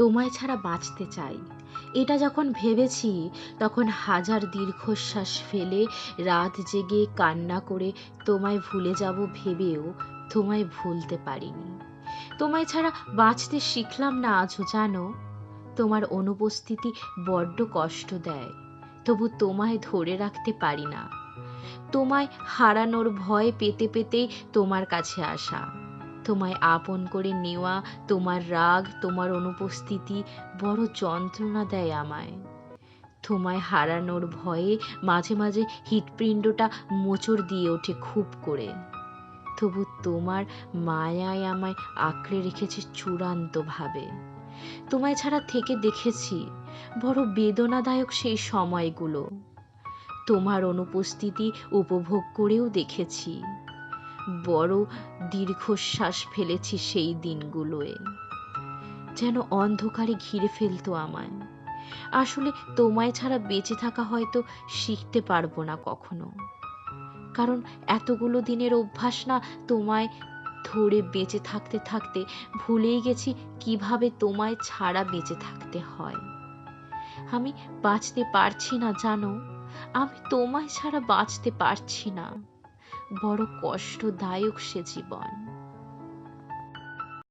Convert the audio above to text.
তোমায় ছাড়া বাঁচতে চাই। এটা যখন ভেবেছি, তখন হাজার দীর্ঘশ্বাস ফেলে রাত জেগে কান্না করে তোমায় ভুলে যাব ভেবেও তোমায় ভুলতে পারিনি। তোমায় ছাড়া বাঁচতে শিখলাম না আজও, জানো? তোমার অনুপস্থিতি বড্ড কষ্ট দেয়, তবু তোমায় ধরে রাখতে পারি না। তোমায় হারানোর ভয় পেতে পেতেই তোমার কাছে আসা। তোমায় আপন করে নেওয়া, তোমার রাগ, তোমার অনুপস্থিতি বড় যন্ত্রণা দেয় আমায়। তোমায় হারানোর ভয়ে মাঝে মাঝে হৃৎপিণ্ডটা মোচড় দিয়ে ওঠে খুব করে। তবু তোমার মায়ায় আমায় আঁকড়ে রেখেছে চূড়ান্তভাবে। তোমায় ছাড়া থেকে দেখেছি বড় বেদনাদায়ক সেই সময়গুলো। তোমার অনুপস্থিতি উপভোগ করেও দেখেছি। বড় দীর্ঘশ্বাস ফেলেছি সেই দিনগুলোয়। যেন অন্ধকারে ঘিরে ফেলতো আমায়। আসলে তোমায় ছাড়া বেঁচে থাকা হয়তো শিখতে পারব না কখনো। কারণ এতগুলো দিনের অভ্যাস না তোমায় ধরে বেঁচে থাকতে থাকতে ভুলেই গেছি কীভাবে তোমায় ছাড়া বেঁচে থাকতে হয়। আমি বাঁচতে পারছি না জানো? আমি তোমায় ছাড়া বাঁচতে পারছি না। বড় কষ্টদায়ক সে জীবন।